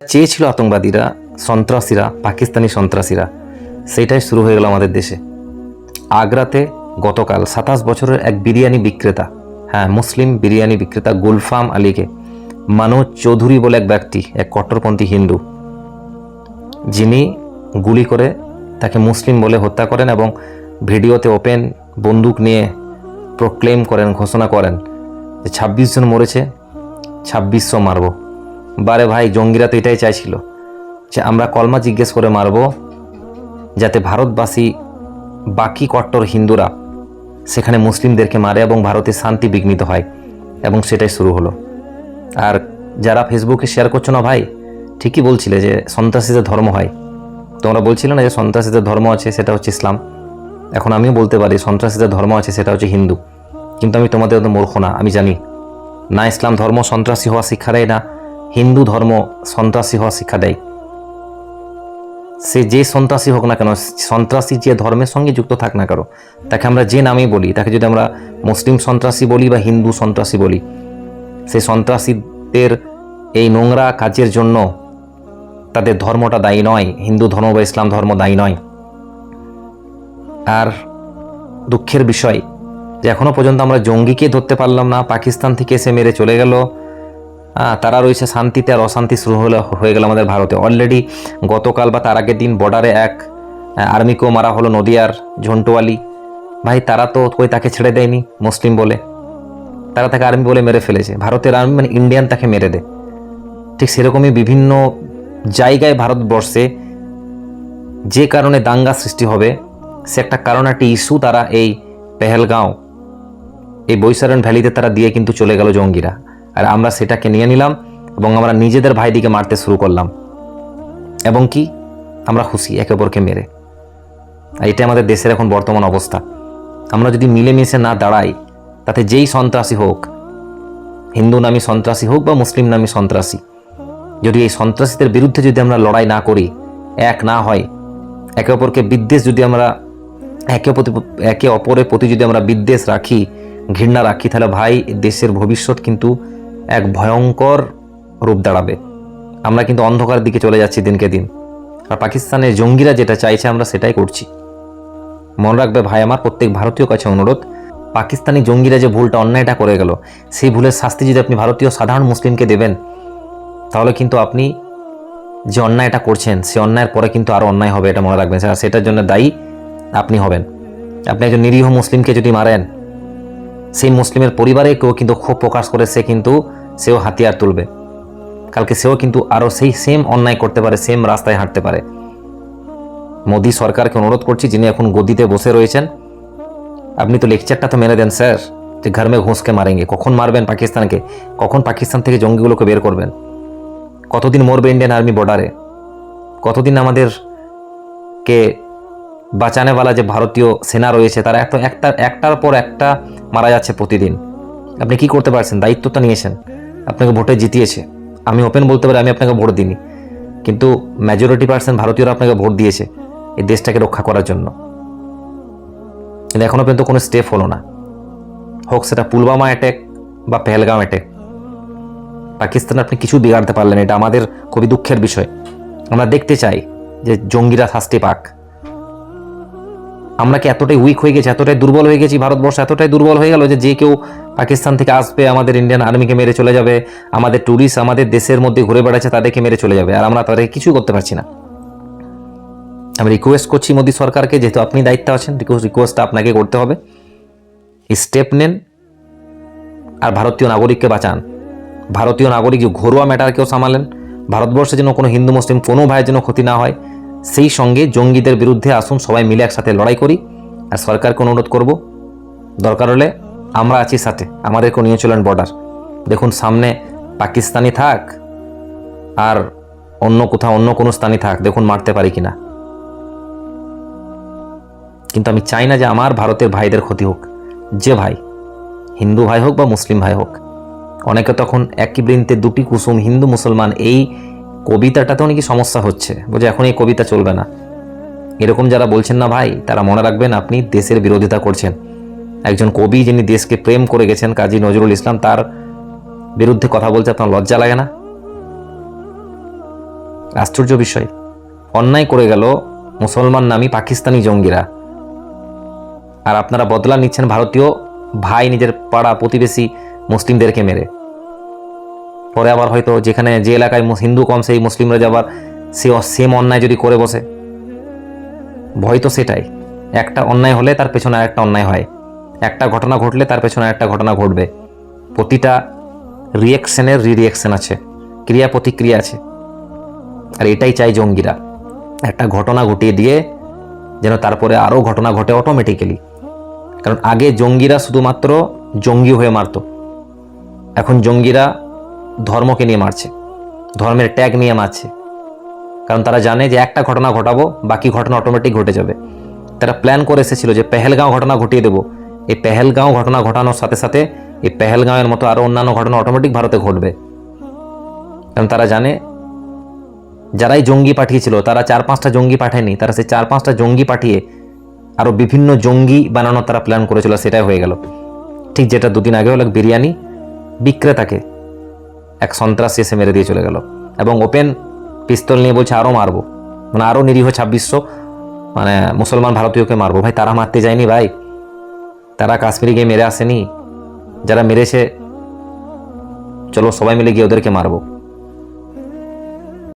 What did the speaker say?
চেয়েছিল আতঙ্কবাদীরা, সন্ত্রাসীরা, পাকিস্তানি সন্ত্রাসীরা। সেইটাই শুরু হয়ে গেল আমাদের দেশে। আগ্রাতে গতকাল সাতাশ বছরের এক বিরিয়ানি বিক্রেতা হ্যাঁ মুসলিম বিরিয়ানি বিক্রেতা গুলফাম আলীকে মানোজ চৌধুরী বলে এক ব্যক্তি, এক কট্টরপন্থী হিন্দু, যিনি গুলি করে তাকে মুসলিম বলে হত্যা করেন এবং ভিডিওতে ওপেন বন্দুক নিয়ে প্রক্লেম করেন, ঘোষণা করেন যে ছাব্বিশ জন মরেছে, ছাব্বিশশো মারব। বারে ভাই, জঙ্গিরা তো এটাই চাইছিল যে আমরা কলমা জিজ্ঞেস করে মারব যাতে ভারতবাসী বাকি কট্টর হিন্দুরা সেখানে মুসলিমদেরকে মারে এবং ভারতে শান্তি বিঘ্নিত হয় এবং সেটাই শুরু হলো। আর যারা ফেসবুকে শেয়ার করছ না ভাই, ঠিকই বলছিলে যে সন্ত্রাসীদের ধর্ম হয়। তোমরা বলছিলে না যে সন্ত্রাসীদের ধর্ম আছে, সেটা হচ্ছে ইসলাম। এখন আমিও বলতে পারি সন্ত্রাসীদের ধর্ম আছে, সেটা হচ্ছে হিন্দু। কিন্তু আমি তোমাদের মূর্খ না, আমি জানি। না ইসলাম ধর্ম সন্ত্রাসী হওয়া শিক্ষা দেয় না হিন্দু ধর্ম সন্ত্রাসী হওয়া শিক্ষা দেয়। সে যে সন্ত্রাসী হোক না কেন, সন্ত্রাসী যে ধর্মের সঙ্গে যুক্ত থাক না কেন, তাকে আমরা যে নামেই বলি, তাকে যদি আমরা মুসলিম সন্ত্রাসী বলি বা হিন্দু সন্ত্রাসী বলি সেই সন্ত্রাসীদের এই নোংরা কাজের জন্য তাদের ধর্মটা দায়ী নয়, হিন্দু ধর্ম বা ইসলাম ধর্ম দায়ী নয়। আর দুঃখের বিষয় যে এখনও পর্যন্ত আমরা জঙ্গিকে ধরতে পারলাম না, পাকিস্তান থেকে এসে মেরে চলে গেল তারা রয়েছে শান্তিতে আর অশান্তি শুরু হলো, হয়ে গেল আমাদের ভারতে। অলরেডি গতকাল বা তার আগের দিন বর্ডারে এক আর্মিকেও মারা হলো নদিয়ার ঝন্টুয়ালি। ভাই, তারা তো কই তাকে ছেড়ে দেয়নি, মুসলিম বলে। তারা তাকে আর্মি বলে মেরে ফেলেছে। ভারতের আর্মি মানে ইন্ডিয়ান তাকে মেরে দেয় ঠিক সেরকমই বিভিন্ন জায়গায় ভারতবর্ষে যে কারণে দাঙ্গা সৃষ্টি হবে, সে একটা কারণ, একটি ইস্যু তারা এই পেহেলগাঁও, এই বৈশারণ ভ্যালিতে তারা দিয়ে কিন্তু চলে গেল জঙ্গিরা। আর আমরা সেটাকে নিয়ে নিলাম এবং আমরা নিজেদের ভাইদিকে মারতে শুরু করলাম। এবং কি? আমরা খুশি, একে অপরকে মেরে। আর এটা আমাদের দেশের এখন বর্তমান অবস্থা। আমরা যদি মিলেমিশে না দাঁড়াই, তাতে যেই সন্ত্রাসী হোক, হিন্দু নামী সন্ত্রাসী হোক বা মুসলিম নামী সন্ত্রাসী, যদি এই সন্ত্রাসীদের বিরুদ্ধে যদি আমরা লড়াই না করি, এক না হয়, একে অপরকে বিদ্বেষ যদি আমরা, একে একে অপরের প্রতি যদি আমরা বিদ্বেষ রাখি, ঘৃণা রাখি, তাহলে ভাই, দেশের ভবিষ্যৎ কিন্তু এক ভয়ঙ্কর রূপ দাঁড়াবে। আমরা কিন্তু অন্ধকার দিকে চলে যাচ্ছি দিনকে দিন। আর পাকিস্তানের জঙ্গিরা যেটা চাইছে আমরা সেটাই করছি। মনে রাখবে ভাই আমার, প্রত্যেক ভারতীয় কাছে অনুরোধ, পাকিস্তানি জঙ্গিরা যে ভুলটা অন্যায়টা করে গেল, সেই ভুলের শাস্তি যদি আপনি ভারতীয় সাধারণ মুসলিমকে দেবেন, তাহলে কিন্তু আপনি যে অন্যায়টা করছেন, সে অন্যায়ের পরে কিন্তু আরও অন্যায় হবে, এটা মনে রাখবেন। সেটার জন্য দায়ী আপনি হবেন। আপনি একজন নিরীহ মুসলিমকে যদি মারেন সেই মুসলিমের পরিবারে কেউ কিন্তু ক্ষোভ প্রকাশ করে সে কিন্তু সেও হাতিয়ার তুলবে। কালকে সেও কিন্তু আরও সেই সেম অন্যায় করতে পারে সেম রাস্তায় হাঁটতে পারে। মোদী সরকারকে অনুরোধ করছি, যিনি এখন গদিতে বসে রয়েছেন, আপনি তো লেকচারটা তো মেরে দেন, স্যার, যে ঘর মে ঘুষকে মারেঙ্গে। কখন মারবেন পাকিস্তানকে? কখন পাকিস্তান থেকে জঙ্গিগুলোকে বের করবেন? কতদিন মরবে ইন্ডিয়ান আর্মি বর্ডারে কতদিন আমাদের কে বাঁচানেওয়ালা যে ভারতীয় সেনা রয়েছে, তারা এত একটা, একটার পর একটা মারা যাচ্ছে প্রতিদিন। আপনি কি করতে পারছেন? দায়িত্ব তো নিয়েছেন। আপনাকে ভোটে জিতিয়েছে। আমি ওপেন বলতে পারি, আমি আপনাকে ভোট দিইনি। কিন্তু মেজরিটি পার্সেন্ট ভারতীয়রা আপনাকে ভোট দিয়েছে এই দেশটাকে রক্ষা করার জন্য। কিন্তু এখনও পর্যন্ত কোনো স্টেপ হলো না। হোক, সেটা পুলওয়ামা অ্যাটেক বা পেহেলগাঁও অ্যাটেক পাকিস্তান আপনি কিছু বিগাড়তে পারলেন এটা আমাদের খুবই দুঃখের বিষয়। আমরা দেখতে চাই যে জঙ্গিরা শাস্তি পাক। আমরা কি এতটাই উইক হয়ে গেছি, এতটাই দুর্বল হয়ে গেছি, ভারতবর্ষ এতটাই দুর্বল হয়ে গেল যে যে কেউ পাকিস্তান থেকে আসবে, আমাদের ইন্ডিয়ান আর্মিকে মেরে চলে যাবে, আমাদের ট্যুরিস্ট আমাদের দেশের মধ্যে ঘুরে বেড়াচ্ছে, তাদেরকে মেরে চলে যাবে, আর আমরা তাদেরকে কিছুই করতে পারছি না। আমি রিকোয়েস্ট করছি মোদী সরকারকে, যেহেতু আপনি দায়িত্বে আছেন রিকোয়েস্ট রিকোয়েস্টটা আপনাকে করতে হবে। স্টেপ নেন, আর ভারতীয় নাগরিককে বাঁচান। ভারতীয় নাগরিক ঘরোয়া ম্যাটারকেও সামালেন। ভারতবর্ষে যেন কোনো হিন্দু, মুসলিম, কোনো ভাইয়ের যেন ক্ষতি না হয়। সেই সঙ্গে জঙ্গিদের বিরুদ্ধে আসুন, সবাই মিলে একসাথে লড়াই করি। আর সরকারকে অনুরোধ করব, দরকার হলে আমরা আছি সাথে আমাদেরকে নিয়ে চলেন বর্ডার দেখুন, সামনে পাকিস্তানি থাক, আর অন্য কোথাও, অন্য কোনো স্থানে থাক, দেখুন মারতে পারি কিনা। কিন্তু আমি চাই না যে আমার ভারতের ভাইদের ক্ষতি হোক, যে ভাই, হিন্দু ভাই হোক বা মুসলিম ভাই হোক। অনেকে তখন একই বৃন্তে দুটি কুসুম হিন্দু মুসলমান এই কবিতাটাতেও নাকি সমস্যা হচ্ছে। বলছে এখন এই কবিতা চলবে না। এরকম যারা বলছেন না ভাই, তারা মনে রাখবেন আপনি দেশের বিরোধিতা করছেন। একজন কবি যিনি দেশকে প্রেম করে গেছেন, কাজী নজরুল ইসলাম, তার বিরুদ্ধে কথা বলতে আপনার লজ্জা লাগে না? আশ্চর্য বিষয়। অন্যায় করে গেল মুসলমান নামী পাকিস্তানি জঙ্গিরা। আর আপনারা বদলা নিচ্ছেন ভারতীয় ভাই, নিজের পাড়া প্রতিবেশী মুসলিমদেরকে মেরে। পরে আবার হয়তো যেখানে যে এলাকায় হিন্দু কম, সেই মুসলিমরা যাবার সে সেম অন্যায় যদি করে বসে। ভয় তো সেটাই। একটা অন্যায় হলে তার পেছনে আরেকটা অন্যায় হয়। একটা ঘটনা ঘটলে তার পেছনে একটা ঘটনা ঘটবে। প্রতিটা রিয়াকশনের রিয়াকশন আছে। ক্রিয়া প্রতিক্রিয়া আছে। আর এটাই চাই জঙ্গিরা। একটা ঘটনা ঘটিয়ে দিয়ে যেন তারপরে আরও ঘটনা ঘটে অটোমেটিক্যালি কারণ আগে জঙ্গিরা শুধুমাত্র জঙ্গি হয়ে মারতো। এখন জঙ্গিরা ধর্মকে নিয়ে মারছে। ধর্মের ট্যাগ নিয়ে মারছে। কারণ তারা জানে যে একটা ঘটনা ঘটাবো, বাকি ঘটনা অটোমেটিক ঘটে যাবে। তারা প্ল্যান করে এসেছিল যে পেহেলগাঁও ঘটনা ঘটিয়ে দেবো। এই পেহেলগাঁও ঘটনা ঘটানোর সাথে সাথে এই পেহেলগাঁওয়ের মতো আরও অন্যান্য ঘটনা অটোমেটিক ভারতে ঘটবে। কারণ তারা জানে, যারাই জঙ্গি পাঠিয়েছিল, তারা চার পাঁচটা জঙ্গি পাঠায়নি, তারা সেই চার পাঁচটা জঙ্গি পাঠিয়ে আরও বিভিন্ন জঙ্গি বানানোর তারা প্ল্যান করেছিল সেটাই হয়ে গেল। ঠিক যেটা দুদিন আগে হলো বিরিয়ানি বিক্রেতাকে এক সন্ত্রাসী এসে মেরে দিয়ে চলে গেল। এবং ওপেন পিস্তল নিয়ে বলছে আরও মারবো। মানে আরও নিরীহ ছাব্বিশশো মানে মুসলমান ভারতীয়কে মারবো। ভাই, তারা মারতে যায়নি ভাই। তারা কাশ্মীরে গিয়ে মেরে আসেনি। যারা মেরেছে, চলো সবাই মিলে গিয়ে ওদেরকে মারবো।